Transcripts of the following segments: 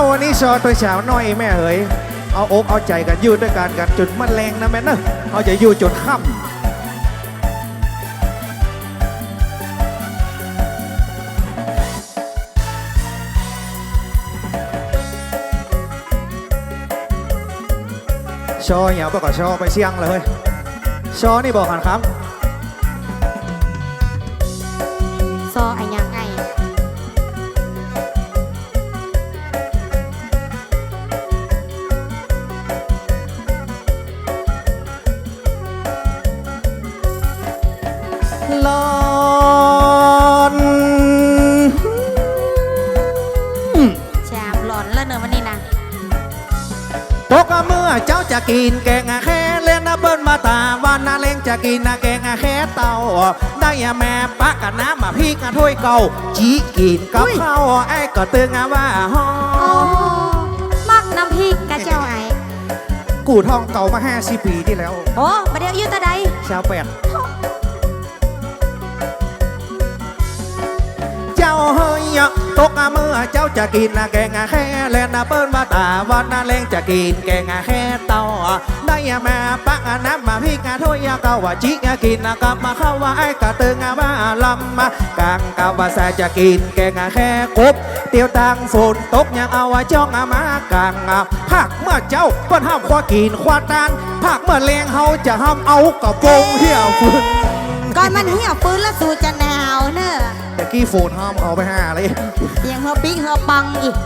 าวันนี้ซอตัวสาวน้อยแม่เอ๋ยเอาอกเอาใจกันยู่ด้วยกันกันจุดมันแรงนะแม่เนอะเอาจะอยู่จุดค่ำชออย่าบอกกับชอไปเสี่ยงเลยชอนี่บอกกันครับ กินนะแกงแค่เต่าได้ยาแม่ปะกันน้ำมาพี่กันถ้วยเก่าจีกินกับข้าวไอ้ก็ตึงอะว่าฮอมักน้ำพริกกะเจ้าไอ้กูทองเก่ามาห้าสิบปีที่แล้ว โอ้ประเดี๋ยวยู่ตาใดชาวแปดเจ้าเฮ ยตกเมื่อเจ้าจะกินแกงแค่เล่นเบิ้ลมาตาวันนาเลงจะกินแกงแค่ต่าได้ยาแม่ปะกันน้ำมาพี่กันถ้วยก่าว่าจีกินกับมาเข้าว่าไอ้ก็ตึงอว่าลำมากางกาวาสาจะกินแกงแค่กบเตียวตังฝนตกยังเอาไว้จ้องมากางอะภาคเมื่อเจ้าเปิ้นห้ามควากินควาตานภาคเมื่อเลงเฮาจะห้ามเอากระโปงเที่ยวฟืนก่อนมันเหี่ยวฟืนแล้วสู่จะหนาวเนอะ กี้โฟนห้ามเอาไปห้าเลยเสียงเฮอปิ๊กเฮอปังอีก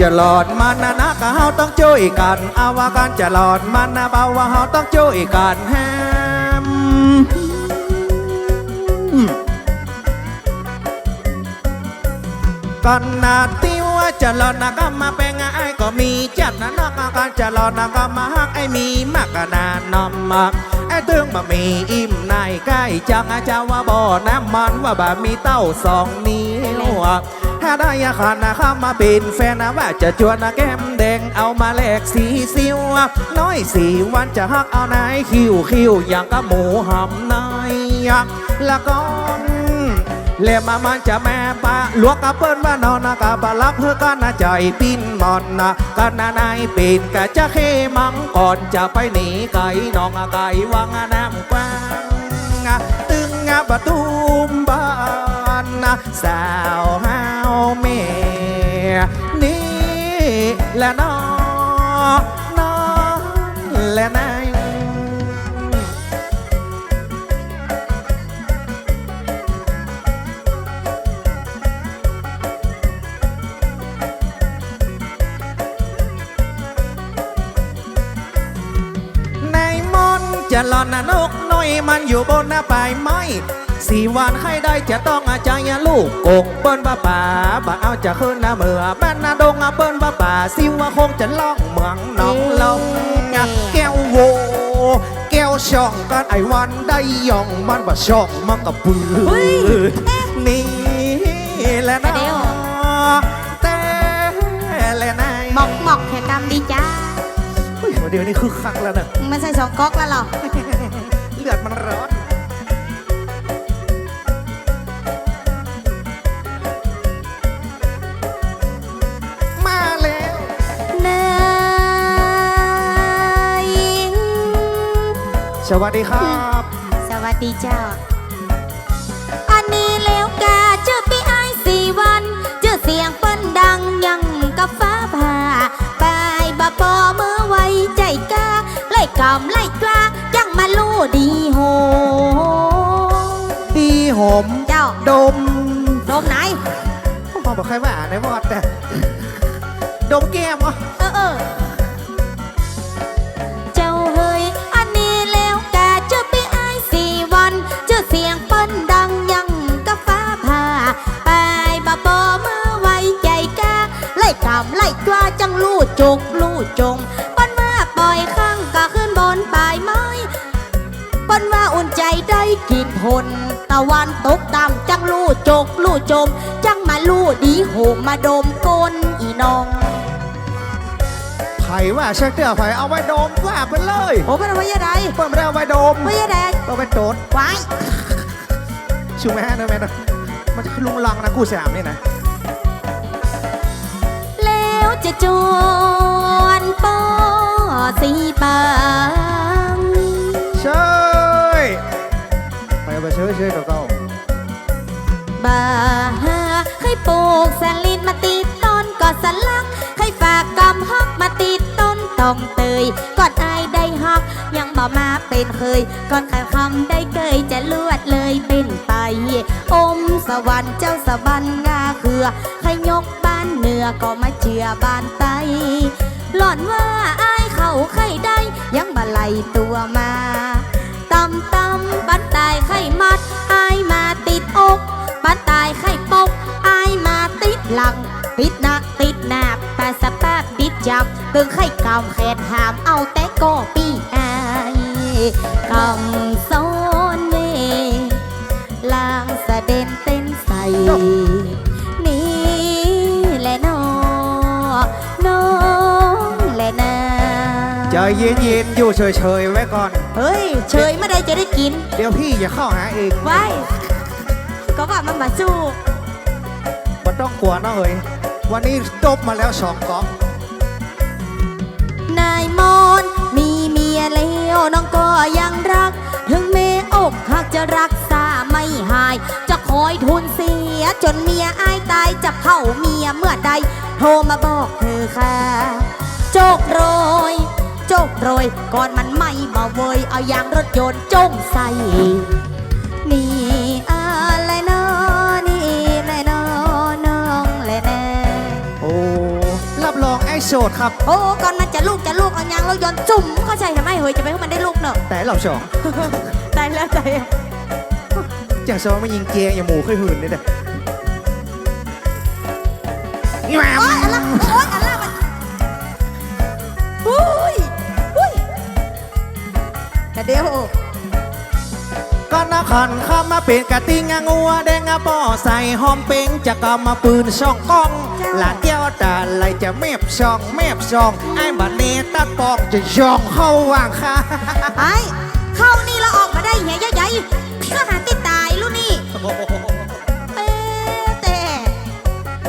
จะหลอดมันนะนะก็เฮาต้องช่วยกันเอาว่ากันจะหลอดมันนะเบาว่าเฮาต้องช่วยกันแฮมอืมกันนาติว่า จะหลอดนะก็มาเป็นไงไอ้ก็มีจัดนะนะก็กันจะหลอดนะก็มาฮักไอ้มีมากกนานอมมากไอ้ตึงมามีอิ่มในใกล้จังอาจาว่าบ่อน้ำมันว่าบ่มีเต้าสองนิ้วถ้าได้ยาขาดนะข้ามาเป็นแฟนนะว่าจะจวนนะแก้มแดงเอามาแลกสีสิวน้อยสี่วันจะฮักเอานายคิวคิวอย่างกับหมูหำนายละก้อน เลมามันจะแม่ปะลวกกับเปิ้นว่านอนกะบะรับเพื่อกันนะใจปิ้นมอนนะกันนะนายป็นกะจะเคมังก่อนจะไปหนีไก่นองไก่วังน้ำกว้างตึงงาบะตูมบ้านนะสาวฮาวเมนี่แหละนอ ลอนนะนกน้อยมันอยู่บนหน้าปลายไม้สี่วันให้ได้จะต้องอาจารย์ลูกกกเปิ้นบ้าป่าบ่เอาจะขึ้นหน้าเมื่อบ้านนาดงอาเปิ้นบ้าป่าสิว่าคงจะล่องเมืองหน้องลงอะแก้วโวแก้วช่องกันไอ้วันได้ย่องมันบ่ช่องมันก็ปืนนี่แหละนะแต่แหละนายหมอกหมอกแค่กำดีจ้า เฮ้ยเดี๋ยวนี้คือคักแล้วนะไม่ใช่สองก๊อกแล้วหรอ เลือดมันร้อนมาแล้วนายสวัสดีครับ สวัสดีเจ้า ดมแก้มอะเออเออเจ้าเฮยอันนี้แล้วแกเจอปีไอสี่วันจอเสียงเปิ้นดังยังกับฟ้าผ่าไปบาปอเมื่อไว้ใจกล้าไล่กำไล่กว่าจังลู่จุกลู่จงปั้นว่าปล่อยข้างก็ขึ้นบนปลายไม้ปั้นว่าอุ่นใจได้กินหนตะวันตกต่ำจังลู่จกลู่จม จังมาลู่ดีโหมมาดมก้นอีน้อง ไผ่ว่าเช็คเตอร์ไผ่เอาไว้ดมว่าไปเลยโอ้เป็นว่ายังไงเปิดไม่ได้เอาไว้ดมว่ายังไงเอาไว้โดดไว้ชชูแม่นะแม่นะมันลุงลังนะกูสามนี่นะแล้วจะจวนปอสีปางเชยไปเอาไปเชยเชยเก่าบาหาให้ปลูกสลิ ต้องเตยก่อนอายได้ฮัก ยังบ่มาเป็นเคย ก่อนขายคำได้เกยจะลวดเลยเป็นไป อมสวรรค์เจ้าสะบันงาเขือให้ยกบ้านเหนือก็มาเจือบ้านไตหล่อนว่าอายเขาใครได้ ยังมาไล่ตัวมาตำตำบันตายไข่มัดอายมาติดอกบันตายไข่ปกอายมาติดหลังติดหนัก จับตึงไข่กำแขนหามเอาแต่ก็ปีอายกำซ้อนเวลางสะเด็นเต้นใส่นี่แหละน้องน้องแหละนาๆใจเย็นๆอยู่เฉยๆไว้ก่อน เฮ้ย เฉยไม่ได้จะได้กิน เดี๋ยวพี่จะเข้าหาเองไว้ก็ว่ามันบาสู้มันต้องกลัวนะเอ้ยวันนี้จบมาแล้วสองกอกนาย มอนมีเมียแล้วน้องก็ยังรัก ถึงแม่อกหักจะรักษาไม่หาย จะคอยทุนเสียจนเมียอายตายจะเผาเมียเมื่อใด โทรมาบอกเธอค่ะ โจกโรย โจกโรยก่อนมันไม่มาเวยเอายางรถยนต์จงใส่ โสดครับ โอ้ก่อนมันจะลูกจะลูกเอายางรถยนต์จุ่มเข้าใจทำไมเฮ้ยจะไปให้มันได้ลูกเนอะแต่เราสองตายแล้วตายแล้วอย่างสองไม่ยิงเกียร์อย่างหมูเคยหื่นนี่เด้อแหม่มโอ๊ยอะไร ก็นักขันข้ามาเป็นกะติงอะงัวแดงอะป้อใส่หอมเป็งจะกำมาปืนช่องกล้องหลานเดียวตาไหลจะแมบช่องแมบช่องไอ้บันเนตัดปอกจะช่องเข้าว่างค่ะไอ้เข้านี่เราออกมาได้เหี้ยใหญ่ๆพี่ก็หาติดตายลูกนี่เอ๊ะแต่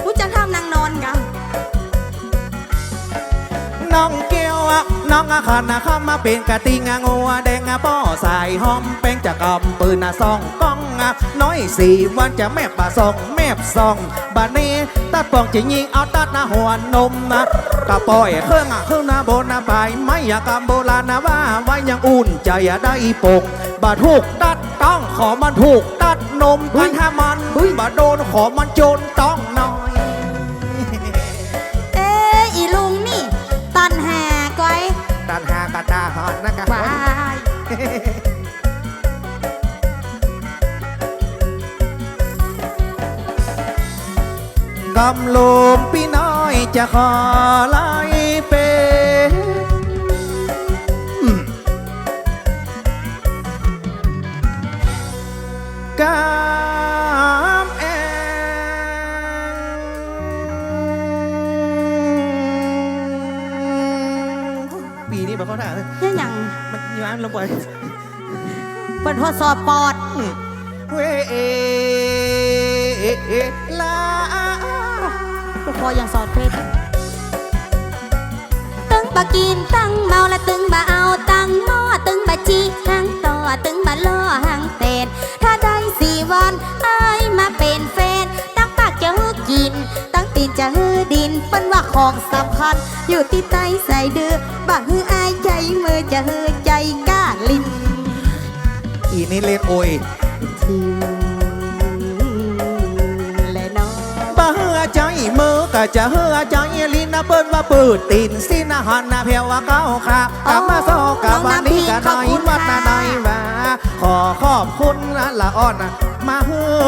กูจะทำนางนอนกันน้องเกียวอะ น้องอะขันนะข้ามาเป็นกะติงอะงัวแดงอะป้อใส่หอมเป็งจะกำปืนอะซองกล้องอะน้อยสี่วันจะแมบปะซองแมบซองบันเนตัดปองจะยิงเอาตัดหน้าหัวนมนะกะปล่อยเครื่องอะเครื่องหน้าโบนหน้าไปไม่อยากกำโบราณนะว่าไว้ยังอุ่นใจอะได้ปกบาถูกตัดต้องขอมันถูกตัดนมพันถ้ามันบาโดนขอมันโจนต้องน้อย กำลมพี่น้อยจะขอไล่เป็นอืมกามแองปีนี้แบบเขาถ่ายยังหยังมันย้อนลงไปเปิดทดสอบปอดอืมเวเอเอลาพอยังสอดเพชรตึงบากินตั้งเมาและตึงบาเอาตั้งหม้อตึงบาจีหางต่อตึงบาล่อหางเตนถ้าได้สี่วันไอ้ายมาเป็นแฟนตั้งปากจะฮือกิน ตั้งตีนจะฮือดินเปิ้นว่าของสำคัญ อยู่ที่ใต้ใส่เดือบ่ฮืออายใจมือจะฮือใจกล้าลิ้นอีนี่เล่นโอยทิ ใจมือก็จะเฮือใจลินนะเปิ้นว่าเปิดตีนสินะหันนะเพียวว่าเก้าครับกลับมาโซกับวันนี้กันหน่อยวัดนะหน่อยว่าขอขอบคุณนะละอ่อนนะมาเฮือ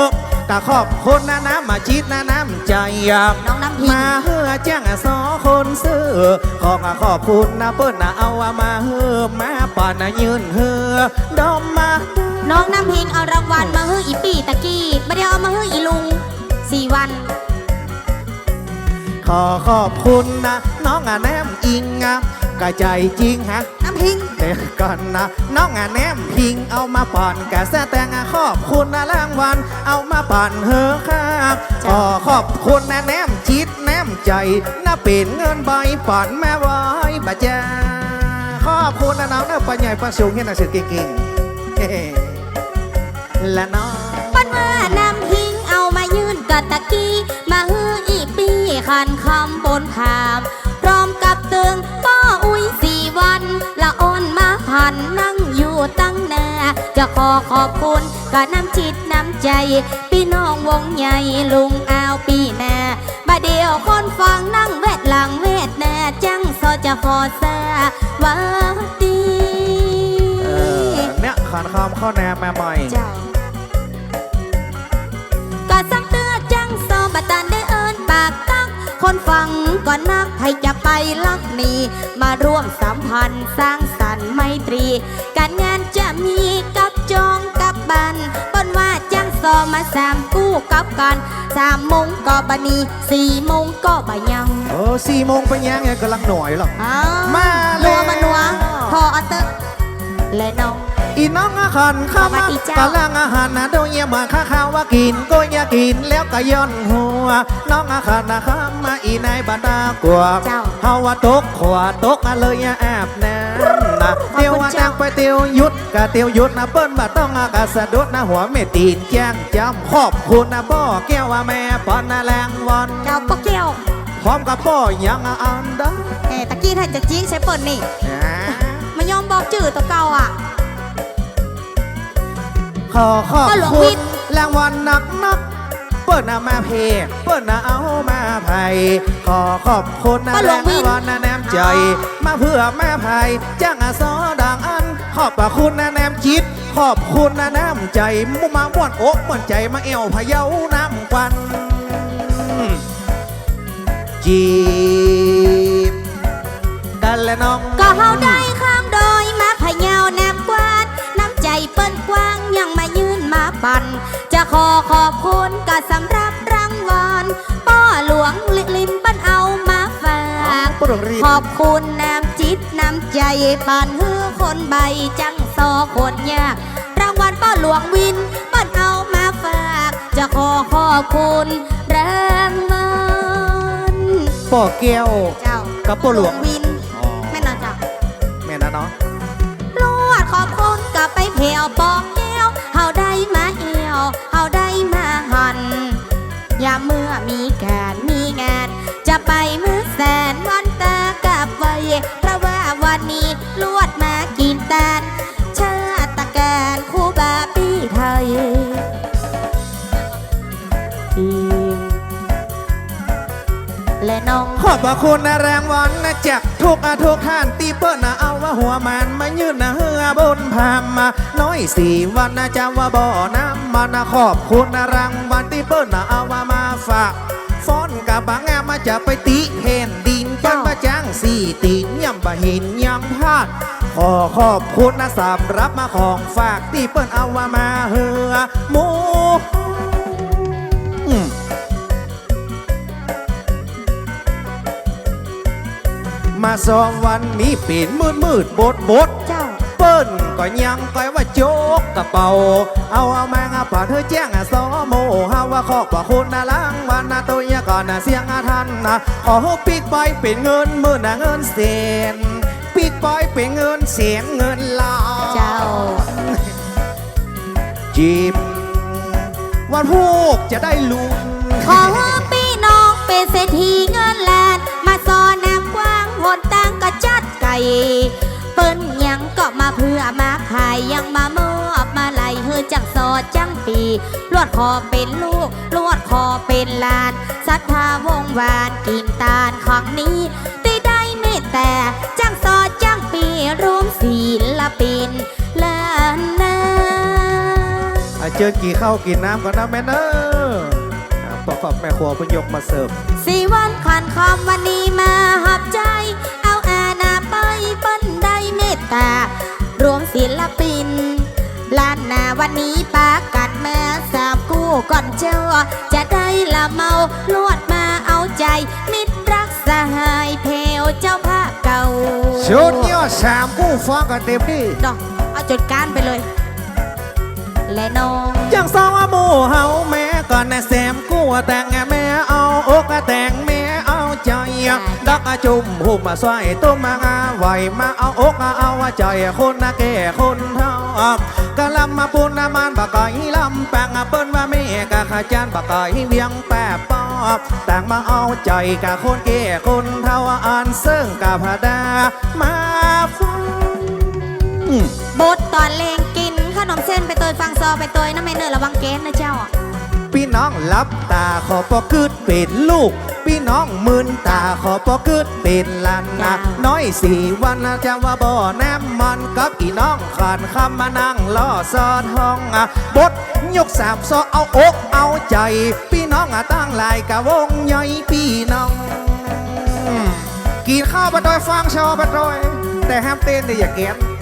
กะขอบคุณนะน้ำมาจิตนะน้ำใจอะน้องน้ำพิงมาเฮือแจ้งสอคนซื้อขอขอบคุณนะเปิ้นนะเอามาเฮือมาป่านนะยืนเฮือดอมมาน้องน้ำพิงเอารางวัลมาฮื้ออีปีตะกี้ไม่ได้เอามาฮื้ออีลุงสี่วัน ขอขอบคุณนะ น้องอะแนมอิงอะกะใจจริงฮะ น้ำพิง เดี๋ยวก่อนนะน้องอะแนมพิงเอามาป่อนกะแสแตงอะขอบคุณนะรางวัลเอามาป่อนเฮอครับขอขอบคุณนะแนมจิตแนมใจน่าเป็นเงินใบป่อนแม่ไว้บาจ้าขอบคุณนะน้องเนื้อปัญญาปันสูงเห็นหนังสือเก่งๆเฮ้และน้องปันว่านำหิงเอามายื่นกัตะกี้มาฮื ออีปีขันคำบนผามพร้อมกับเตืองป้ออุ้ยสี่วัน ละอ่อนมาพันนั่งอยู่ตั้งหน้าจะขอขอบคุณกับน้ำจิตน้ำใจพี่น้องวงใหญ่ลุงอาวปีหน้าบาเดียวคนฟังนั่งแวดหลังแวดหน้าจังซอจะฟอซาว่าดีเออเนี่ยขันคำเข้าแนมแม่ใหม่ เจ้า คนฟังก่อนนักให้จะไปลักหนีมาร่วมสัมพันธ์สร้างสรรค์ไมตรี การงานจะมีกับจองกับบันต้นว่าจังโซมาสามกู้กับกันสามโมงก็บะนีสี่โมงก็บะยังเออสี่โมงไปยังไงกำลังหน่อยหรอกอ้าวมานัแล้ววมานัวพอเอาเตอะและน้องอี น้องอาขันเข้าสวัมาสดีเจ้ากำลังอาหารนะโดยเยี่ยมมาข้าข้าวว่ากินก็อย่ากินแล้วก็ย้อนหัว น้องอาขันนะข้ามาอีในบรรดากวบเจ้าเฮาว่าตกขวาตกอะเลยอย่าแอบแน่นะขอบคุณเตียวว่าเจ้าจังไปเตียวยุดกะเตียวยุดนะเปิ้นมาต้องอากาศสะดุดนะหัวไม่ตีนแจ้งจำขอบคุณนะบ่อแก้วว่าแม่ปอนนะแรงวันเจ้าปะเกี้ยวพร้อมกับพ่อยังอันเดอเอ้ตะกี้ท่านจะจี้ใช้เปิดนี่อ่ามายอมบอกจื่อตัวเก่าอะข อขอบคุณทย์รางวัลนักนักเปิ้นนะมาเพเปิ้นนะเอามาไผ่ขอขอบคุณนะแรงวันนะแนมใจ มาเพื่อแม่ไผ่จ้างอาซอดังอัน ขอบคุณนะแนมจิต ขอบคุณนะน้ำใจมุมาม่วนอกม่วนใจมาเอวพะเยาน้ำควันจีบกันและน้องก็เฮาได้ามโด อขอบคุณก็สำหรับรางวัลป้อหลวงลิลินเปิ้นเอามาฝากปรงรีบขอบคุณน้ำจิตน้ำใจปานฮือคนใบจังซอคนยาก รางวัลป้อหลวงวินเปิ้นเอามาฝาก จะขอขอบคุณรางวัลป่อแก้ว เจ้ากับป้อหลวง วินแม่นอนเจ้า แม่นะเนาะ ลวดขอบคุณกับไปเพวปอก บพระคุณนะแรงวันนะจากทุกอาทุกท่านตีเปิ้ลนะเอาว่าหัวมันมายืนนะเฮือบนพามมาน้อยสี่วันนะจำว่าบ่อน้ำมันนะขอบคุณนะรางวัลตีเปิ้ลนะเอาว่ามาฝากฟ้อนกับบางแงมาจะไปติเห็นดินเปิ้ลมาจ้างสี่ตีนย่ำบะหินย่ำพลาดขอขอบคุณนะสำรับมาของฝากที่เปิ้ลเอาว่ามาเฮือหมู มาสองวันนี้เป็นมืดมืดบดบดเจ้าเปิ้นก็ยังก้อยว่าโจกกระเป๋า เอาเอามางาป่าเธอแจ้งอะสอโมฮาว่าขอบว่าคุณนะล้างวันนะตัวยาก่อนนะเสียงอาทันนะขอให้ปีกปอยเป็นเงินมื่นนะเงินเสียนปีกปอยเป็นเงินเสียงเงินลาวเจ้าจีบวันพูกจะได้ลุ้นขอพี่น้องเป็นเศรษฐีเงินล้านมาซอน้ำกว้างหนตังกระจัดไก่ เปิ้นยังก็มาเพื่อมาขายยังมามอบมาไหลเฮือจังซอจังปี ลวดคอเป็นลูก ลวดคอเป็นลานศรัทธาวงวานกินตาลของนี้ได้ได้เมตแต่จังซอจังปีรวมศิลปินล้านนาอะเจอกี่ข้าวกินน้ำก่อนนะแม่เนอะ อะปอกกับแม่ครัวเพิ่งยกมาเสิร์ฟสี่วันขันคำวันนี้มาหับใจ เอาอาณาไปเปิ้นได้เมตตารวมศิลปินล้านนาวันนี้ปากันมาสามกู้ก่อนเจ้าจะได้ละเมาลวดมาเอาใจ มิตรรักสหายเพลเจ้าภาพเก่าชุดยอดสามกู้ฟ้องกันเต็มที่ดอกเอาจดการไปเลย และน้องจังสองหมู่เฮาแม่ก่อนนะแซมกู้แต่งแม่เอาอกแต่งแม่เอาใจดอกจุ่มหุบมาซอยตุ้มมางาไหวมาเอาอกเอาใจคนนะแก่คนเท่ากะลำมาปูนน้ำมันบักไก่ลำแปงเปิ้นว่าแม่กะขาจานบักไก่เวียงแปบปอบแต่งมาเอาใจกะคนแก่คนเท่าอ่านเสิ่งกะพดามาฟังบดตอนเลงกิน ขนมเส้นไปเตยฟังซอไปเตยน้ำเมเนอร์ระวังเกสนะเจ้าพี่น้องลับตาขอปอกึดเป็นลูก พี่น้องมืนตาขอปอกึดเป็นหลันนะจ้าน้อยสี่วันนะจะว่าบ่อแนมมันกับอีน้องขานคำมานั่งล่อซอนห้องอะบดยกสามซอเอาอกเอาใจ พี่น้องอะตั้งหลายกะวงย่อยพี่น้องกินข้าวปะดอยฟังชอปะดอย แต่ห้ามเต้นเนี่ยอย่าเกลียน